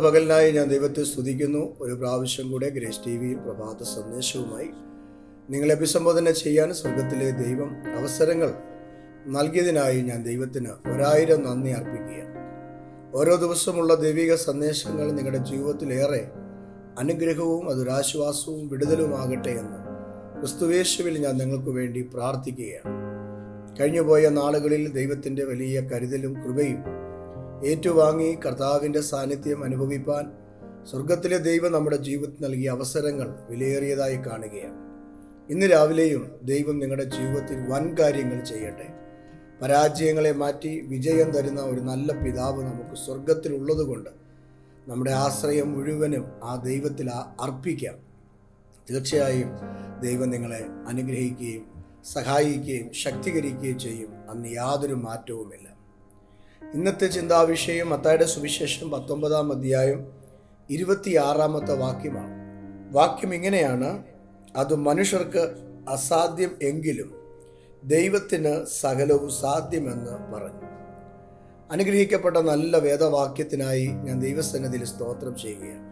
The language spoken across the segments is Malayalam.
പകലിനായി ഞാൻ ദൈവത്തെ സ്തുതിക്കുന്നു. ഒരു പ്രാവശ്യം കൂടെ ഗ്രേസ് ടി വിയിൽ പ്രഭാത സന്ദേശവുമായി നിങ്ങളെ അഭിസംബോധന ചെയ്യാൻ സ്വർഗത്തിലെ ദൈവം അവസരങ്ങൾ നൽകിയതിനായി ഞാൻ ദൈവത്തിന് ഒരായിരം നന്ദി അർപ്പിക്കുകയാണ്. ഓരോ ദിവസമുള്ള ദൈവിക സന്ദേശങ്ങൾ നിങ്ങളുടെ ജീവിതത്തിലേറെ അനുഗ്രഹവും അതൊരാശ്വാസവും വിടുതലുമാകട്ടെ എന്ന് ക്രിസ്തുവേശുവിൽ ഞാൻ നിങ്ങൾക്ക് വേണ്ടി പ്രാർത്ഥിക്കുകയാണ്. കഴിഞ്ഞുപോയ നാളുകളിൽ ദൈവത്തിന്റെ വലിയ കരുതലും കൃപയും ഏറ്റുവാങ്ങി കർത്താവിന്റെ സാന്നിധ്യം അനുഭവിപ്പാൻ സ്വർഗത്തിലെ ദൈവം നമ്മുടെ ജീവിതത്തിൽ നൽകിയ അവസരങ്ങൾ വിലയേറിയതായി കാണുകയാണ്. ഇന്ന് രാവിലെയും ദൈവം നിങ്ങളുടെ ജീവിതത്തിൽ വൻ കാര്യങ്ങൾ ചെയ്യട്ടെ. പരാജയങ്ങളെ മാറ്റി വിജയം തരുന്ന ഒരു നല്ല പിതാവ് നമുക്ക് സ്വർഗത്തിലുള്ളത് കൊണ്ട് നമ്മുടെ ആശ്രയം മുഴുവനും ആ ദൈവത്തിൽ അർപ്പിക്കാം. തീർച്ചയായും ദൈവം നിങ്ങളെ അനുഗ്രഹിക്കുകയും സഹായിക്കുകയും ശക്തീകരിക്കുകയും ചെയ്യും. അന്ന് യാതൊരു മാറ്റവുമില്ല. ഇന്നത്തെ ചിന്താവിഷയം മത്തായുടെ സുവിശേഷം പത്തൊമ്പതാം അധ്യായം ഇരുപത്തിയാറാമത്തെ വാക്യമാണ്. വാക്യം ഇങ്ങനെയാണ്. അത് മനുഷ്യർക്ക് അസാധ്യം എങ്കിലും ദൈവത്തിന് സകലവും സാധ്യമെന്ന് പറഞ്ഞു. അനുഗ്രഹിക്കപ്പെട്ട നല്ല വേദവാക്യത്തിനായി ഞാൻ ദൈവസന്നിധിയിൽ സ്തോത്രം ചെയ്യുകയാണ്.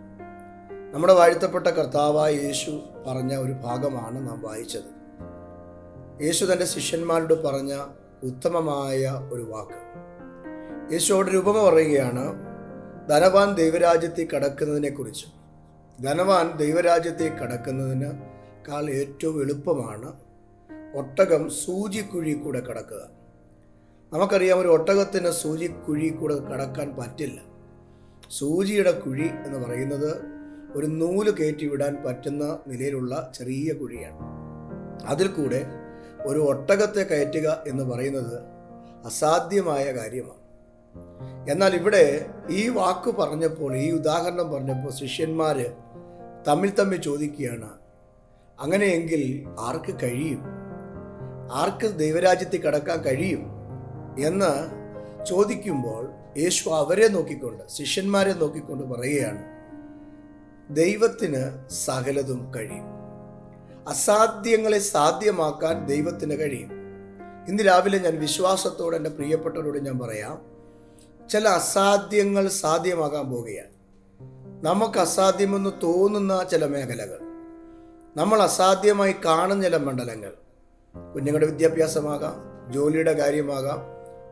നമ്മുടെ വാഴ്ത്തപ്പെട്ട കർത്താവായ യേശു പറഞ്ഞ ഒരു ഭാഗമാണ് നാം വായിച്ചത്. യേശു തന്റെ ശിഷ്യന്മാരോട് പറഞ്ഞ ഉത്തമമായ ഒരു വാക്ക്. യേശുവോട് രൂപമ പറയുകയാണ് ധനവാൻ ദൈവരാജ്യത്തെ കടക്കുന്നതിനെക്കുറിച്ച്. ധനവാൻ ദൈവരാജ്യത്തെ കടക്കുന്നതിന് കാൾ ഏറ്റവും എളുപ്പമാണ് ഒട്ടകം സൂചിക്കുഴി കൂടെ കടക്കുക. നമുക്കറിയാം ഒരു ഒട്ടകത്തിന് സൂചിക്കുഴി കൂടെ കടക്കാൻ പറ്റില്ല. സൂചിയുടെ കുഴി എന്ന് പറയുന്നത് ഒരു നൂൽ കയറ്റി വിടാൻ പറ്റുന്ന നിലയിലുള്ള ചെറിയ കുഴിയാണ്. അതിൽ കൂടെ ഒരു ഒട്ടകത്തെ കയറ്റുക എന്ന് പറയുന്നത് അസാധ്യമായ കാര്യമാണ്. എന്നാൽ ഇവിടെ ഈ വാക്ക് പറഞ്ഞപ്പോൾ ഈ ഉദാഹരണം പറഞ്ഞപ്പോൾ ശിഷ്യന്മാർ തമ്മിൽ തമ്മിൽ ചോദിക്കുകയാണ് അങ്ങനെയെങ്കിൽ ആർക്ക് കഴിയും? ആർക്ക് ദൈവരാജ്യത്തിൽ കടക്കാൻ കഴിയും? എന്ന് ചോദിക്കുമ്പോൾ യേശു അവരെ നോക്കിക്കൊണ്ട് ശിഷ്യന്മാരെ നോക്കിക്കൊണ്ട് പറയുകയാണ് ദൈവത്തിന് സകലതും കഴിയും. അസാധ്യങ്ങളെ സാധ്യമാക്കാൻ ദൈവത്തിന് കഴിയും. ഇന്ന് രാവിലെ ഞാൻ വിശ്വാസത്തോടെ എന്റെ പ്രിയപ്പെട്ടവരോട് ഞാൻ പറയാം ചില അസാധ്യങ്ങൾ സാധ്യമാകാൻ പോവുകയാണ്. നമുക്ക് അസാധ്യമെന്ന് തോന്നുന്ന ചില മേഖലകൾ നമ്മൾ അസാധ്യമായി കാണുന്ന ചില മണ്ഡലങ്ങൾ കുഞ്ഞുങ്ങളുടെ വിദ്യാഭ്യാസമാകാം ജോലിയുടെ കാര്യമാകാം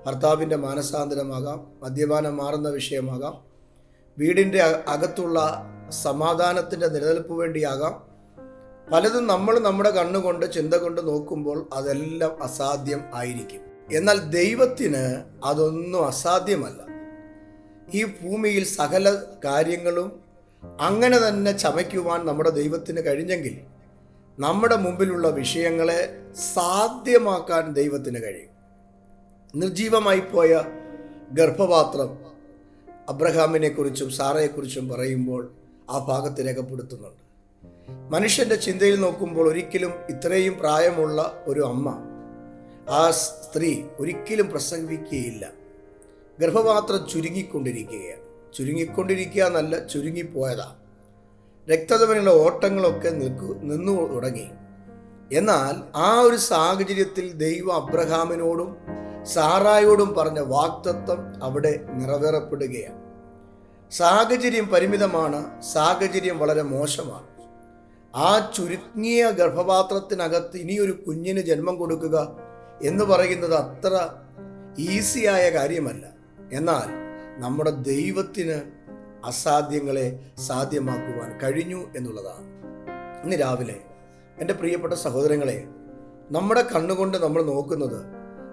ഭർത്താവിന്റെ മാനസാന്തരമാകാം മദ്യപാനം മാറുന്ന വിഷയമാകാം വീടിന്റെ അകത്തുള്ള സമാധാനത്തിന്റെ നിലനിൽപ്പ് വേണ്ടിയാകാം. പലതും നമ്മൾ നമ്മുടെ കണ്ണുകൊണ്ട് ചിന്ത കൊണ്ട് നോക്കുമ്പോൾ അതെല്ലാം അസാധ്യം ആയിരിക്കും. എന്നാൽ ദൈവത്തിന് അതൊന്നും അസാധ്യമല്ല. ഈ ഭൂമിയിൽ സകല കാര്യങ്ങളും അങ്ങനെ തന്നെ ചമയ്ക്കുവാൻ നമ്മുടെ ദൈവത്തിന് കഴിഞ്ഞെങ്കിൽ നമ്മുടെ മുമ്പിലുള്ള വിഷയങ്ങളെ സാധ്യമാക്കാൻ ദൈവത്തിന് കഴിയും. നിർജീവമായി പോയ ഗർഭപാത്രം അബ്രഹാമിനെ കുറിച്ചും സാറയെക്കുറിച്ചും പറയുമ്പോൾ ആ ഭാഗത്ത് രേഖപ്പെടുത്തുന്നുണ്ട്. മനുഷ്യന്റെ ചിന്തയിൽ നോക്കുമ്പോൾ ഒരിക്കലും ഇത്രയും പ്രായമുള്ള ഒരു അമ്മ ആ സ്ത്രീ ഒരിക്കലും പ്രസംഗിക്കുകയില്ല. ഗർഭപാത്രം ചുരുങ്ങിക്കൊണ്ടിരിക്കുകയാണ്. ചുരുങ്ങിക്കൊണ്ടിരിക്കുക എന്നല്ല ചുരുങ്ങിപ്പോയതാ. രക്തധമനിലുള്ള ഓട്ടങ്ങളൊക്കെ നിൽക്കു നിന്നു തുടങ്ങി. എന്നാൽ ആ ഒരു സാഹചര്യത്തിൽ ദൈവം അബ്രഹാമിനോടും സാറായോടും പറഞ്ഞ വാക്തത്വം അവിടെ നിറവേറപ്പെടുകയാണ്. സാഹചര്യം പരിമിതമാണ് സാഹചര്യം വളരെ മോശമാണ്. ആ ചുരുങ്ങിയ ഗർഭപാത്രത്തിനകത്ത് ഇനിയൊരു കുഞ്ഞിന് ജന്മം കൊടുക്കുക എന്ന് പറയുന്നത് അത്ര ഈസിയായ കാര്യമല്ല. എന്നാൽ നമ്മുടെ ദൈവത്തിന് അസാധ്യങ്ങളെ സാധ്യമാക്കുവാൻ കഴിഞ്ഞു എന്നുള്ളതാണ്. ഇന്ന് രാവിലെ എന്റെ പ്രിയപ്പെട്ട സഹോദരങ്ങളെ നമ്മുടെ കണ്ണുകൊണ്ട് നമ്മൾ നോക്കുന്നത്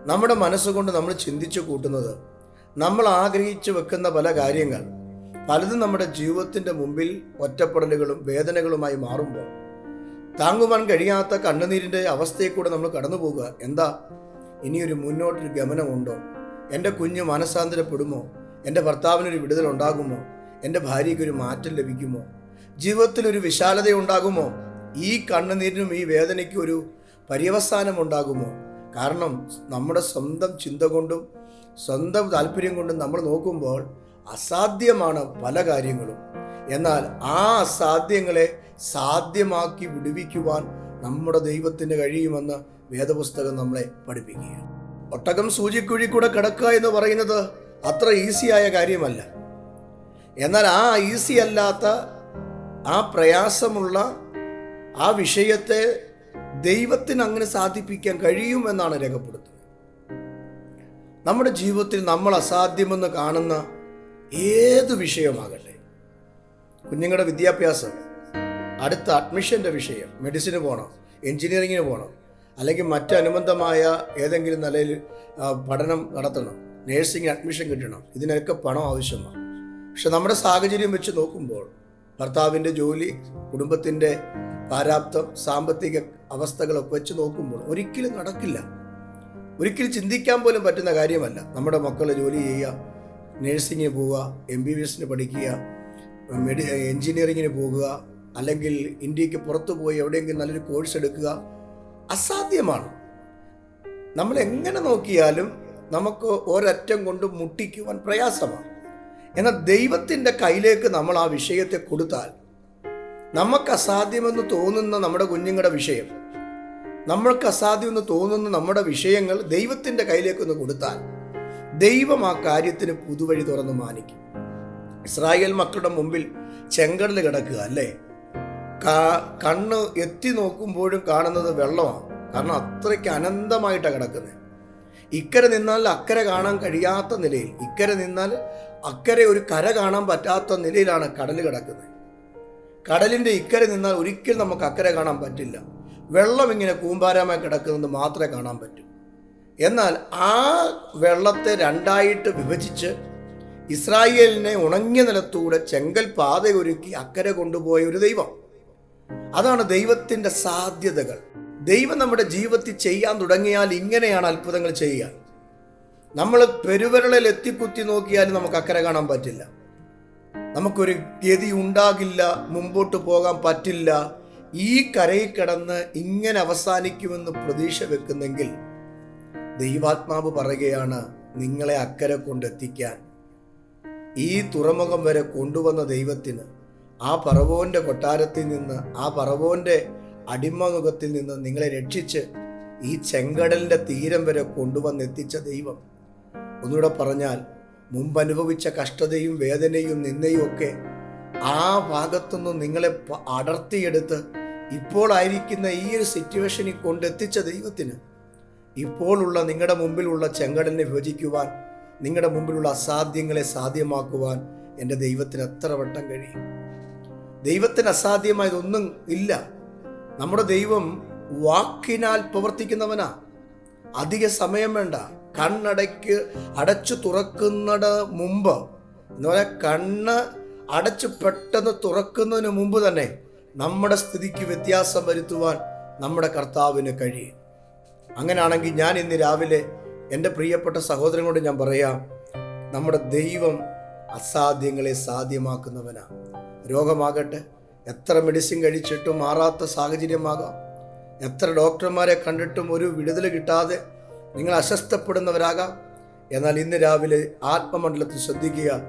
നമ്മുടെ മനസ്സുകൊണ്ട് നമ്മൾ ചിന്തിച്ചു കൂട്ടുന്നത് നമ്മൾ ആഗ്രഹിച്ചു വെക്കുന്ന പല കാര്യങ്ങൾ പലതും നമ്മുടെ ജീവിതത്തിന്റെ മുമ്പിൽ ഒറ്റപ്പെടലുകളും വേദനകളുമായി മാറുമ്പോൾ താങ്ങുവാൻ കഴിയാത്ത കണ്ണുനീരിന്റെ അവസ്ഥയിൽ കൂടെ നമ്മൾ കടന്നു പോകുക. എന്താ? ഇനിയൊരു മുന്നോട്ടൊരു ഗമനമുണ്ടോ? എന്റെ കുഞ്ഞ് മനസ്സാന്തരപ്പെടുമോ എന്റെ ഭർത്താവിനൊരു വിടുതൽ ഉണ്ടാകുമോ? എന്റെ ഭാര്യയ്ക്ക് ഒരു മാറ്റം ലഭിക്കുമോ? ജീവിതത്തിലൊരു വിശാലത ഉണ്ടാകുമോ ഈ കണ്ണുനീരിനും ഈ വേദനയ്ക്കും ഒരു പര്യവസാനം ഉണ്ടാകുമോ കാരണം നമ്മുടെ സ്വന്തം ചിന്ത കൊണ്ടും സ്വന്തം താല്പര്യം കൊണ്ടും നമ്മൾ നോക്കുമ്പോൾ അസാധ്യമാണ് പല കാര്യങ്ങളും. എന്നാൽ ആ അസാധ്യങ്ങളെ സാധ്യമാക്കി വിടുവിക്കുവാൻ നമ്മുടെ ദൈവത്തിന് കഴിയുമെന്ന് വേദപുസ്തകം നമ്മളെ പഠിപ്പിക്കുകയാണ്. ഒട്ടകം സൂചിക്കുഴി കൂടെ കിടക്കുക എന്ന് പറയുന്നത് അത്ര ഈസിയായ കാര്യമല്ല. എന്നാൽ ആ ഈസി അല്ലാത്ത ആ പ്രയാസമുള്ള ആ വിഷയത്തെ ദൈവത്തിന് അങ്ങനെ സാധിപ്പിക്കാൻ കഴിയുമെന്നാണ് രേഖപ്പെടുത്തുന്നത്. നമ്മുടെ ജീവിതത്തിൽ നമ്മൾ അസാധ്യമെന്ന് കാണുന്ന ഏത് വിഷയമാകട്ടെ? കുഞ്ഞുങ്ങളുടെ വിദ്യാഭ്യാസം അടുത്ത അഡ്മിഷന്റെ വിഷയം മെഡിസിന് പോകണം എഞ്ചിനീയറിങ്ങിന് പോകണം അല്ലെങ്കിൽ മറ്റനുബന്ധമായ ഏതെങ്കിലും നിലയിൽ പഠനം നടത്തണം നേഴ്സിംഗ് അഡ്മിഷൻ കിട്ടണം ഇതിനൊക്കെ പണം ആവശ്യമാണ്. പക്ഷെ നമ്മുടെ സാഹചര്യം വെച്ച് നോക്കുമ്പോൾ ഭർത്താവിന്റെ ജോലി കുടുംബത്തിന്റെ പാരാപ്തം സാമ്പത്തിക അവസ്ഥകളൊക്കെ വെച്ച് നോക്കുമ്പോൾ ഒരിക്കലും നടക്കില്ല. ഒരിക്കലും ചിന്തിക്കാൻ പോലും പറ്റുന്ന കാര്യമല്ല. നമ്മുടെ മക്കൾ ജോലി ചെയ്യുക നേഴ്സിങ്ങിന് പോവുക എം ബി ബി എസിന് പഠിക്കുക മെഡി എൻജിനീയറിങ്ങിന് പോകുക അല്ലെങ്കിൽ ഇന്ത്യയ്ക്ക് പുറത്തു പോയി എവിടെയെങ്കിലും നല്ലൊരു കോഴ്സ് എടുക്കുക അസാധ്യമാണ്. നമ്മൾ എങ്ങനെ നോക്കിയാലും നമുക്ക് ഒരറ്റം കൊണ്ട് മുട്ടിക്കുവാൻ പ്രയാസമാണ്. എന്നാൽ ദൈവത്തിന്റെ കയ്യിലേക്ക് നമ്മൾ ആ വിഷയത്തെ കൊടുത്താൽ നമുക്ക് അസാധ്യമെന്ന് തോന്നുന്ന നമ്മുടെ കുഞ്ഞുങ്ങളുടെ വിഷയം നമ്മൾക്ക് അസാധ്യമെന്ന് തോന്നുന്ന നമ്മുടെ വിഷയങ്ങൾ ദൈവത്തിന്റെ കയ്യിലേക്കൊന്ന് കൊടുത്താൽ ദൈവം ആ കാര്യത്തിന് പുതുവഴി തുറന്ന് മാനിക്കും. ഇസ്രായേൽ മക്കളുടെ മുമ്പിൽ ചെങ്കടൽ കിടക്കുക അല്ലേ? കണ്ണ് എത്തി നോക്കുമ്പോഴും കാണുന്നത് വെള്ളമാണ്. കാരണം അത്രയ്ക്ക് അനന്തമായിട്ടാണ് കിടക്കുന്നത് ഇക്കരെ നിന്നാൽ അക്കരെ കാണാൻ കഴിയാത്ത നിലയിൽ ഇക്കരെ നിന്നാൽ അക്കരെ ഒരു കര കാണാൻ പറ്റാത്ത നിലയിലാണ് കടൽ കിടക്കുന്നത് കടലിന്റെ ഇക്കരെ നിന്നാൽ ഒരിക്കലും നമുക്ക് അക്കരെ കാണാൻ പറ്റില്ല. വെള്ളം ഇങ്ങനെ കൂമ്പാരമായി കിടക്കുന്നത് മാത്രമേ കാണാൻ പറ്റൂ. എന്നാൽ ആ വെള്ളത്തെ രണ്ടായിട്ട് വിഭജിച്ച് ഇസ്രായേലിനെ ഉണങ്ങിയ നിലത്തൂടെ ചെങ്കൽ പാതയൊരുക്കി അക്കരെ കൊണ്ടുപോയ ഒരു ദൈവം. അതാണ് ദൈവത്തിന്റെ സാധ്യതകൾ. ദൈവം നമ്മുടെ ജീവിതത്തിൽ ചെയ്യാൻ തുടങ്ങിയാൽ ഇങ്ങനെയാണ് അത്ഭുതങ്ങൾ ചെയ്യുക. നമ്മൾ പെരുവിരളിൽ എത്തിക്കുത്തി നോക്കിയാലും നമുക്ക് അക്കരെ കാണാൻ പറ്റില്ല. നമുക്കൊരു ഗതി ഉണ്ടാകില്ല മുമ്പോട്ട് പോകാൻ പറ്റില്ല. ഈ കരയിൽ കിടന്ന് ഇങ്ങനെ അവസാനിക്കുമെന്ന് പ്രതീക്ഷ വെക്കുന്നെങ്കിൽ ദൈവാത്മാവ് പറയുകയാണ് നിങ്ങളെ അക്കരെ കൊണ്ടെത്തിക്കാൻ. ഈ തുറമുഖം വരെ കൊണ്ടുവന്ന ദൈവത്തിന് ആ പറവോന്റെ കൊട്ടാരത്തിൽ നിന്ന് ആ പറവോന്റെ അടിമമുഖത്തിൽ നിന്ന് നിങ്ങളെ രക്ഷിച്ച് ഈ ചെങ്കടലിന്റെ തീരം വരെ കൊണ്ടുവന്നെത്തിച്ച ദൈവം. ഒന്നുകൂടെ പറഞ്ഞാൽ മുമ്പ് അനുഭവിച്ച കഷ്ടതയും വേദനയും നിന്നയും ഒക്കെ ആ ഭാഗത്തുനിന്ന് നിങ്ങളെ അടർത്തിയെടുത്ത് ഇപ്പോൾ ആയിരിക്കുന്ന ഈ ഒരു സിറ്റുവേഷനിൽ കൊണ്ടെത്തിച്ച ദൈവത്തിന്. ഇപ്പോഴുള്ള നിങ്ങളുടെ മുമ്പിലുള്ള ചെങ്കടലിനെ വിഭജിക്കുവാൻ നിങ്ങളുടെ മുമ്പിലുള്ള അസാധ്യങ്ങളെ സാധ്യമാക്കുവാൻ എന്റെ ദൈവത്തിന് എത്ര വട്ടം കഴിയും. ദൈവത്തിന് അസാധ്യമായതൊന്നും ഇല്ല. നമ്മുടെ ദൈവം വാക്കിനാൽ പ്രവർത്തിക്കുന്നവനാ. അധിക സമയം വേണ്ട. കണ്ണടയ്ക്ക് അടച്ചു തുറക്കുന്നതിന് മുമ്പ്. എന്ന് പറയാൻ കണ്ണ് അടച്ചു പെട്ടെന്ന് തുറക്കുന്നതിന് മുമ്പ് തന്നെ നമ്മുടെ സ്ഥിതിക്ക് വ്യത്യാസം വരുത്തുവാൻ നമ്മുടെ കർത്താവിന് കഴിയും. അങ്ങനെയാണെങ്കിൽ ഞാൻ ഇന്ന് രാവിലെ എന്റെ പ്രിയപ്പെട്ട സഹോദരനോട് ഞാൻ പറയാം നമ്മുടെ ദൈവം അസാധ്യങ്ങളെ സാധ്യമാക്കുന്നവനാ. രോഗമാകട്ടെ. എത്ര മെഡിസിൻ കഴിച്ചിട്ടും മാറാത്ത സാഹചര്യമാകാം. എത്ര ഡോക്ടർമാരെ കണ്ടിട്ടും ഒരു വിടുതൽ കിട്ടാതെ നിങ്ങൾ അസ്വസ്ഥപ്പെടുന്നവരാകാം. എന്നാൽ ഇന്ന് രാവിലെ ആത്മമണ്ഡലത്തിൽ ശ്രദ്ധിക്കുക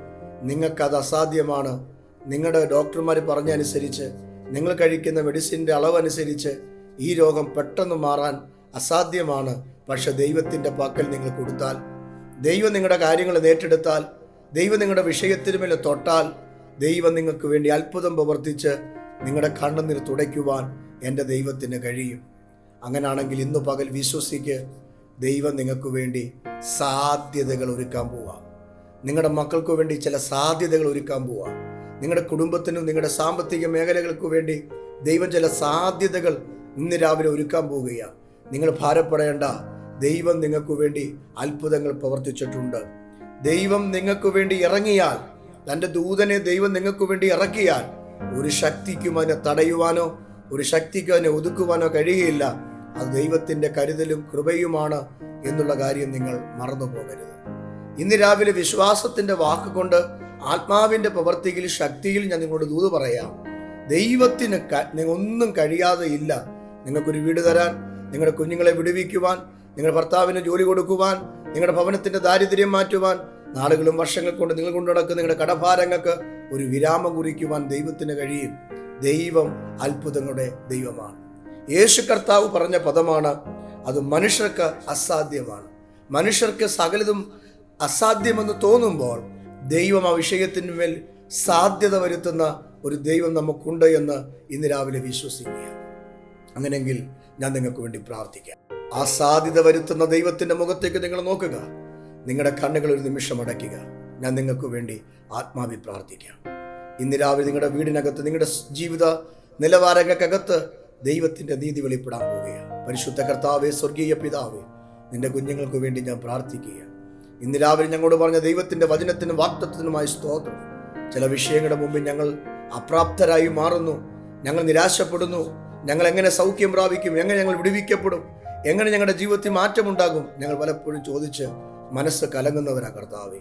നിങ്ങൾക്കത് അസാധ്യമാണ്. നിങ്ങളുടെ ഡോക്ടർമാർ പറഞ്ഞനുസരിച്ച് നിങ്ങൾ കഴിക്കുന്ന മെഡിസിന്റെ അളവനുസരിച്ച് ഈ രോഗം പെട്ടെന്ന് മാറാൻ അസാധ്യമാണ്. പക്ഷെ ദൈവത്തിന്റെ പക്കൽ നിങ്ങൾ കൊടുത്താൽ ദൈവം നിങ്ങളുടെ കാര്യങ്ങൾ ഏറ്റെടുത്താൽ ദൈവം നിങ്ങളുടെ വിഷയത്തിന് മേലെ തൊട്ടാൽ ദൈവം നിങ്ങൾക്ക് വേണ്ടി അത്ഭുതം പ്രവർത്തിച്ച് നിങ്ങളുടെ കണ്ണുനീർ തുടയ്ക്കുവാൻ എന്റെ ദൈവത്തിന് കഴിയും. അങ്ങനാണെങ്കിൽ ഇന്നു പകൽ വിശ്വസിക്ക് ദൈവം നിങ്ങൾക്ക് വേണ്ടി സാധ്യതകൾ ഒരുക്കാൻ പോവാം. നിങ്ങളുടെ മക്കൾക്ക് വേണ്ടി ചില സാധ്യതകൾ ഒരുക്കാൻ പോവാം. നിങ്ങളുടെ കുടുംബത്തിനും നിങ്ങളുടെ സാമ്പത്തിക മേഖലകൾക്ക് വേണ്ടി ദൈവം ചില സാധ്യതകൾ ഇന്ന് രാവിലെ ഒരുക്കാൻ പോവുകയാണ് നിങ്ങൾ ഭാരപ്പെടേണ്ട. ദൈവം നിങ്ങൾക്ക് വേണ്ടി അത്ഭുതങ്ങൾ പ്രവർത്തിച്ചിട്ടുണ്ട്. ദൈവം നിങ്ങൾക്ക് വേണ്ടി ഇറങ്ങിയാൽ തന്റെ ദൂതനെ ദൈവം നിങ്ങൾക്ക് വേണ്ടി ഇറക്കിയാൽ ഒരു ശക്തിക്കും അതിനെ തടയുവാനോ ഒരു ശക്തിക്കും അതിനെ ഒതുക്കുവാനോ കഴിയുകയില്ല. അത് ദൈവത്തിന്റെ കരുതലും കൃപയുമാണ് എന്നുള്ള കാര്യം നിങ്ങൾ മറന്നു പോകരുത് ഇന്ന് രാവിലെ വിശ്വാസത്തിന്റെ വാക്കുകൊണ്ട് ആത്മാവിന്റെ പ്രവർത്തിയിൽ ശക്തിയിൽ ഞാൻ നിങ്ങളോട് ദൂത് പറയാം. ദൈവത്തിന് ഒന്നും കഴിയാതെ ഇല്ല. നിങ്ങൾക്കൊരു വീട് തരാൻ നിങ്ങളുടെ കുഞ്ഞുങ്ങളെ വിടുവിക്കുവാൻ നിങ്ങളുടെ ഭർത്താവിന് ജോലി കൊടുക്കുവാൻ നിങ്ങളുടെ ഭവനത്തിന്റെ ദാരിദ്ര്യം മാറ്റുവാൻ നാളുകളും വർഷങ്ങൾ കൊണ്ട് നിങ്ങൾ കൊണ്ടു നടക്കുന്ന നിങ്ങളുടെ കടഭാരങ്ങൾക്ക് ഒരു വിരാമം കുറിക്കുവാൻ ദൈവത്തിന് കഴിയും. ദൈവം അത്ഭുതങ്ങളുടെ ദൈവമാണ്. യേശു കർത്താവ് പറഞ്ഞ പദമാണ് അത് മനുഷ്യർക്ക് അസാധ്യമാണ്. മനുഷ്യർക്ക് സകലതും അസാധ്യമെന്ന് തോന്നുമ്പോൾ ദൈവം ആ വിഷയത്തിന്മേൽ സാധ്യത വരുത്തുന്ന ഒരു ദൈവം നമുക്കുണ്ട് എന്ന് ഇന്ന് രാവിലെ വിശ്വസിക്കുക. അങ്ങനെയെങ്കിൽ ഞാൻ നിങ്ങൾക്ക് വേണ്ടി പ്രാർത്ഥിക്കാം. ആ സാധ്യത വരുത്തുന്ന ദൈവത്തിന്റെ മുഖത്തേക്ക് നിങ്ങൾ നോക്കുക. നിങ്ങളുടെ കണ്ണുകൾ ഒരു നിമിഷം അടയ്ക്കുക. ഞാൻ നിങ്ങൾക്ക് വേണ്ടി ആത്മാവിൽ പ്രാർത്ഥിക്കാം. ഇന്ന് രാവിലെ നിങ്ങളുടെ വീടിനകത്ത് നിങ്ങളുടെ ജീവിത നിലവാരങ്ങൾക്കകത്ത് ദൈവത്തിന്റെ നീതി വെളിപ്പെടാൻ പോവുകയാണ്. പരിശുദ്ധ കർത്താവേ സ്വർഗീയ പിതാവേ നിന്റെ കുഞ്ഞുങ്ങൾക്ക് വേണ്ടി ഞാൻ പ്രാർത്ഥിക്കുക ഇന്ന് രാവിലെ ഞങ്ങളോട് പറഞ്ഞ ദൈവത്തിന്റെ വചനത്തിനും വാക്തത്വത്തിനുമായി സ്തോത്രം. ചില വിഷയങ്ങളുടെ മുമ്പിൽ ഞങ്ങൾ അപ്രാപ്തരായി മാറുന്നു. ഞങ്ങൾ നിരാശപ്പെടുന്നു. ഞങ്ങൾ എങ്ങനെ സൗഖ്യം പ്രാപിക്കും? എങ്ങനെ ഞങ്ങൾ വിടുവിക്കപ്പെടും? എങ്ങനെ ഞങ്ങളുടെ ജീവിതത്തിൽ മാറ്റമുണ്ടാകും? ഞങ്ങൾ പലപ്പോഴും ചോദിച്ച് മനസ്സ് കലങ്ങുന്നവരാ കർത്താവേ.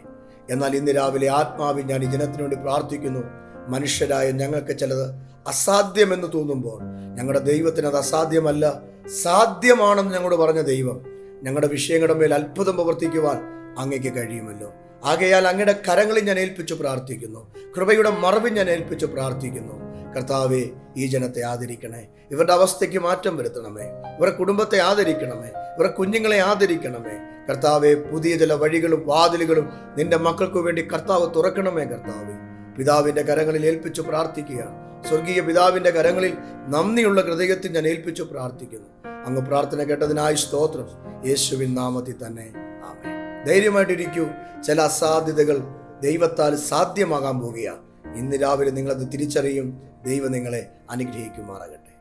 എന്നാൽ ഇന്ന് രാവിലെ ആത്മാവിൽ ഞാൻ ഈ ജനത്തിനു വേണ്ടി പ്രാർത്ഥിക്കുന്നു. മനുഷ്യരായ ഞങ്ങൾക്ക് ചിലത് അസാധ്യമെന്ന് തോന്നുമ്പോൾ ഞങ്ങളുടെ ദൈവത്തിന് അത് അസാധ്യമല്ല സാധ്യമാണെന്ന് ഞങ്ങളോട് പറഞ്ഞ ദൈവം ഞങ്ങളുടെ വിഷയങ്ങളുടെ മേൽ അത്ഭുതം പ്രവർത്തിക്കുവാൻ അങ്ങയ്ക്ക് കഴിയുമല്ലോ. ആകയാൽ അങ്ങയുടെ കരങ്ങളിൽ ഞാൻ ഏൽപ്പിച്ചു പ്രാർത്ഥിക്കുന്നു. കൃപയുടെ മറവിൽ ഞാൻ ഏൽപ്പിച്ചു പ്രാർത്ഥിക്കുന്നു. കർത്താവെ ഈ ജനത്തെ ആദരിക്കണേ ഇവരുടെ അവസ്ഥയ്ക്ക് മാറ്റം വരുത്തണമേ. ഇവരുടെ കുടുംബത്തെ ആദരിക്കണമേ. ഇവരുടെ കുഞ്ഞുങ്ങളെ ആദരിക്കണമേ. കർത്താവെ പുതിയ ചില വഴികളും വാതിലുകളും നിന്റെ മക്കൾക്കു വേണ്ടി കർത്താവ് തുറക്കണമേ കർത്താവെ. പിതാവിന്റെ കരങ്ങളിൽ ഏൽപ്പിച്ചു പ്രാർത്ഥിക്കുക. സ്വർഗീയ പിതാവിന്റെ കരങ്ങളിൽ നന്ദിയുള്ള ഹൃദയത്തിൽ ഞാൻ ഏൽപ്പിച്ചു പ്രാർത്ഥിക്കുന്നു. അങ്ങ് പ്രാർത്ഥന കേട്ടതിനായി സ്തോത്രം. യേശുവിൻ നാമത്തിൽ തന്നെ. ആമേ ധൈര്യമായിട്ടിരിക്കൂ. ചില അസാധ്യതകൾ ദൈവത്താൽ സാധ്യമാകാൻ പോവുകയാണ്. ഇന്ന് രാവിലെ നിങ്ങളത് തിരിച്ചറിയും. ദൈവം നിങ്ങളെ അനുഗ്രഹിക്കുമാറാകട്ടെ.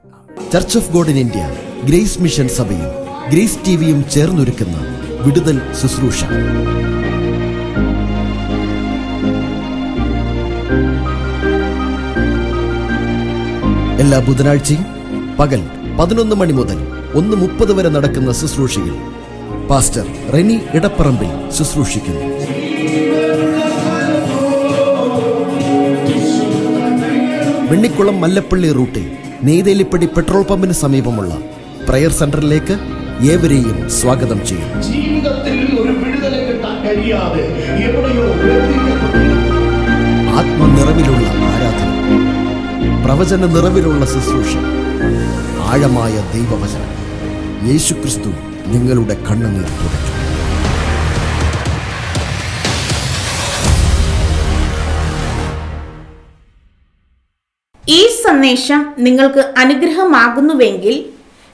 Church of God in India grace mission സഭയും ഗ്രേസ് ടിവിയും ചേർന്നൊരുക്കുന്ന വിടുതൽ ശുശ്രൂഷ. എല്ലാ ബുധനാഴ്ചയും പകൽ പതിനൊന്ന് മണി മുതൽ ഒന്ന് മുപ്പത് വരെ നടക്കുന്ന ശുശ്രൂഷയിൽ പാസ്റ്റർ റെനി ഇടപ്പറമ്പിൽ ശുശ്രൂഷിക്കുന്നു. വെണ്ണിക്കുളം മല്ലപ്പള്ളി റൂട്ടിൽ നെയ്തേലിപ്പടി പെട്രോൾ പമ്പിന് സമീപമുള്ള പ്രയർ സെന്ററിലേക്ക് ഏവരെയും സ്വാഗതം ചെയ്യും. ജീവിതത്തിൽ ഒരു വിടുതല കിട്ടാൻ കഴിയാതെ എവിടെയോ ബന്ധിക്കപ്പെട്ടിരിക്കുന്നു ആത്മനിറവിലുള്ള ആരാധന പ്രവചന നിറവിലുള്ള ശുശ്രൂഷ ആഴമായ ദൈവവചനം. യേശുക്രിസ്തു നിങ്ങളുടെ കണ്ണുനീർ തുടച്ചു ഈ സന്ദേശം നിങ്ങൾക്ക് അനുഗ്രഹമാകുന്നുവെങ്കിൽ